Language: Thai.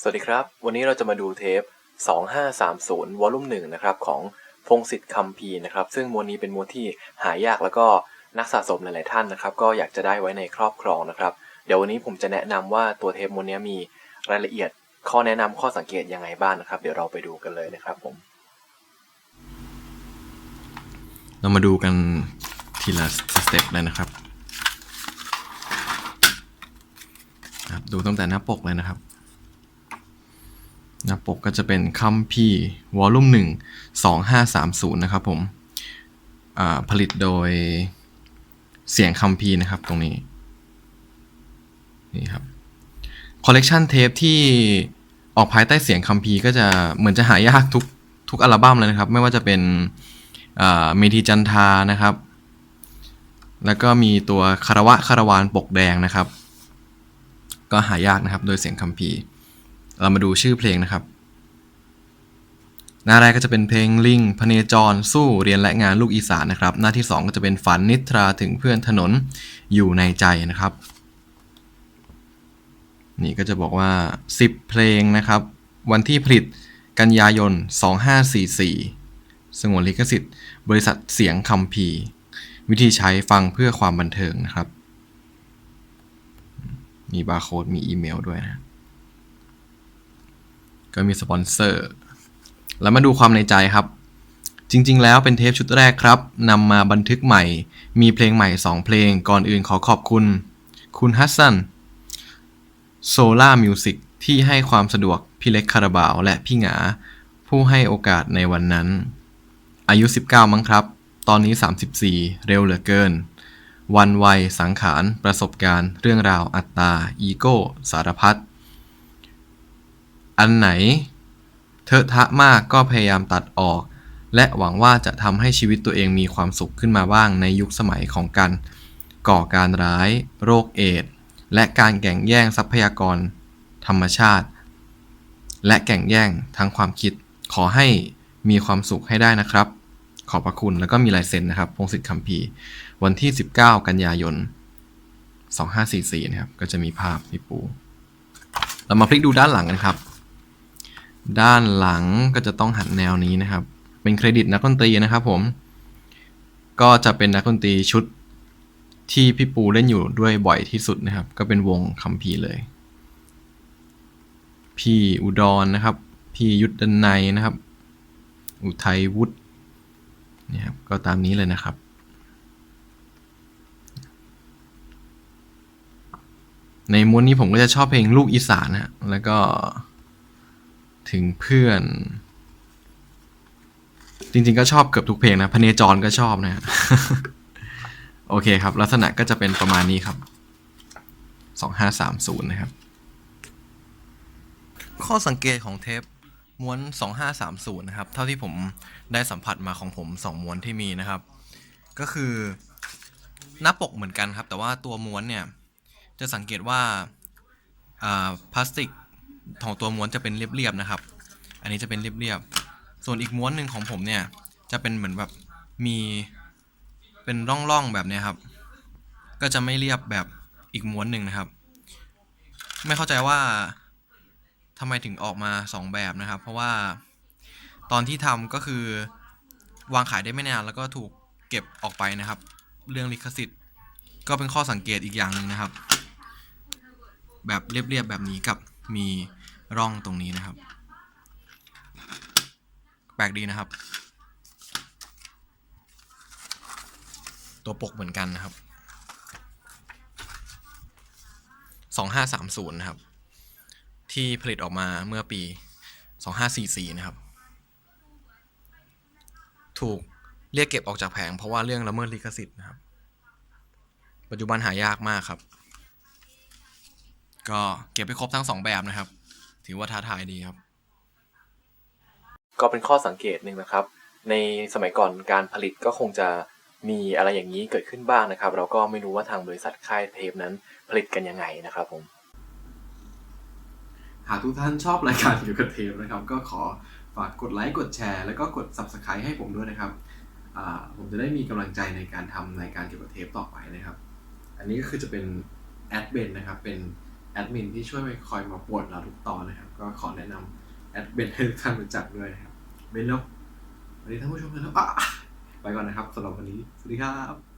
สวัสดีครับ วันนี้เราจะมาดูเทป 2530 วอลลุ่ม1นะครับของพงศิษฐ์คำพีนะครับ ซึ่งมวนนี้เป็นมวนที่หายากแล้วก็นักสะสมหลาย ๆ ท่านนะครับ ก็อยากจะได้ไว้ในครอบครองนะครับ เดี๋ยววันนี้ผมจะแนะนำว่าตัวเทปมวนนี้มีรายละเอียดข้อแนะนำข้อสังเกตยังไงบ้างนะครับ เดี๋ยวเราไปดูกันเลยนะครับผม เรามาดูกันทีละสเต็ปเลยนะครับ ดูตั้งแต่หน้าปกเลยนะครับ น้าปกก็จะเป็นคัมพีวอลลุ่มหนึ่งสองห้าสามศูนย์นะครับผมผลิตโดยเสียงคัมพีนะครับตรงนี้ นี่ครับคอลเลกชันเทปที่ออกภายใต้เสียงคัมพีก็จะเหมือนจะหายากทุกทุกอัลบั้มเลยนะครับ ไม่ว่าจะเป็นเมธีจันทานะครับ แล้วก็มีตัวคารวะคารวานปกแดงนะครับ ก็หายากนะครับโดยเสียงคัมภีร์ เรามาดูชื่อเพลงนะครับ หน้าแรกก็จะเป็นเพลงลิงพเนจร สู้เรียนและงานลูกอีสานนะครับ หน้าที่ 2 ก็จะเป็นฝันนิทราถึงเพื่อนถนนอยู่ในใจนะครับ นี่ก็จะบอกว่า 10 เพลงนะครับ วันที่ผลิตกันยายน 2544 สงวนลิขสิทธิ์ บริษัทเสียงคัมภีวิธีใช้ฟังเพื่อความบันเทิงนะครับ มีบาร์โค้ดมีอีเมลด้วยนะ ก็มีสปอนเซอร์ แล้วมาดูความในใจครับ จริง ๆ แล้วเป็นเทปชุดแรกครับนำมาบันทึกใหม่ มีเพลงใหม่ 2 เพลงก่อนอื่นขอขอบคุณ คุณฮัสซันโซล่ามิวสิกที่ให้ความสะดวกพี่เล็กคาราบาวและพี่หงา ผู้ให้โอกาสในวันนั้น อายุ 19 มั้งครับ ตอนนี้ 34 เร็วเหลือเกิน วันวัยสังขาร ประสบการณ์ เรื่องราวอัตตา อีโก้ สารพัด อันไหนเทอะทะมากก็พยายามตัดออก และหวังว่าจะทำให้ชีวิตตัวเองมีความสุขขึ้นมาบ้างในยุคสมัยของการก่อการร้าย โรคเอดส์และการแข่งแย่งทรัพยากร ธรรมชาติ และแข่งแย่งทั้งความคิดขอให้มีความสุขให้ได้นะครับ ขอบพระคุณแล้วก็มีลายเซ็นนะครับ พงศิษฐ์คำพีวันที่ 19 กันยายน 2544 นะครับ ก็จะมีภาพพี่ปู เรามาพลิกดูด้านหลังกันครับ ด้านหลังก็จะต้องหันแนวนี้นะครับ เป็นเครดิตนักดนตรีนะครับผม ก็จะเป็นนักดนตรีชุดที่พี่ปูเล่นอยู่ด้วยบ่อยที่สุดนะครับ ก็เป็นวงคัมพีเลย พี่อุดรนะครับ พี่ยุทธดันไนยนะครับ อุทัยวุฒินี่ครับก็ตามนี้เลยนะครับ ในม้วนนี้ผมก็จะชอบเพลงลูกอีสานนะฮะแล้วก็ ถึงเพื่อน จริงๆก็ชอบเกือบทุกเพลงนะพเนจรก็ชอบนะฮะโอเคครับ ลักษณะก็จะเป็นประมาณนี้ครับ 2530 นะครับ ข้อสังเกตของเทปม้วน 2530 นะครับ เท่าที่ผมได้สัมผัสมาของผม 2 ม้วนที่มีนะครับ ก็คือหน้าปกเหมือนกันครับ แต่ว่าตัวม้วนเนี่ย จะสังเกตว่าพลาสติก ของตัวม้วนจะเป็นเรียบๆนะครับ อันนี้จะเป็นเรียบๆ ส่วนอีกม้วนหนึ่งของผมเนี่ยจะเป็นเหมือนแบบมีเป็นร่องๆแบบเนี้ยครับ ก็จะไม่เรียบแบบอีกม้วนหนึ่งนะครับ ไม่เข้าใจว่าทำไมถึงออกมา 2 แบบนะครับ เพราะว่าตอนที่ทำก็คือ วางขายได้ไม่นานแล้วก็ถูกเก็บออกไปนะครับ เรื่องลิขสิทธิ์ ก็เป็นข้อสังเกตอีกอย่างหนึ่งนะครับ แบบเรียบๆแบบนี้กับ มีร่องตรงนี้นะครับ แปลกดีนะครับ ตัวปกเหมือนกันนะครับ 2530 นะครับ ที่ผลิตออกมาเมื่อปี 2544 นะครับ ถูกเรียกเก็บออกจากแผงเพราะว่าเรื่องละเมิดลิขสิทธิ์นะครับ ปัจจุบันหายากมากครับ ก็เก็บไปครบทั้งสองแบบนะครับ ถือว่าท้าทายดีครับ ก็เป็นข้อสังเกตหนึ่งนะครับ ในสมัยก่อนการผลิตก็คงจะมีอะไรอย่างนี้เกิดขึ้นบ้างนะครับ เราก็ไม่รู้ว่าทางบริษัทค่ายเทปนั้นผลิตกันยังไงนะครับผม หากทุกท่านชอบรายการเกี่ยวกับเทปนะครับ ก็ขอฝากกดไลค์กดแชร์ แล้วก็กด Subscribe ให้ผมด้วยนะครับอ่าผมจะได้มีกำลังใจในการทำรายการเกี่ยวกับเทปต่อไปนะครับ อันนี้ก็คือจะเป็นแอดเบนนะครับเป็น แอดมินที่ช่วยไปคอยมาปวดเราทุกตอนนะครับ ก็ขอแนะนำแอดเบนให้ทุกท่านรู้จักด้วยนะครับเบนแล้วสวัสดีท่านผู้ชมเลยแล้วไปก่อนนะครับสำหรับวันนี้ สวัสดีครับ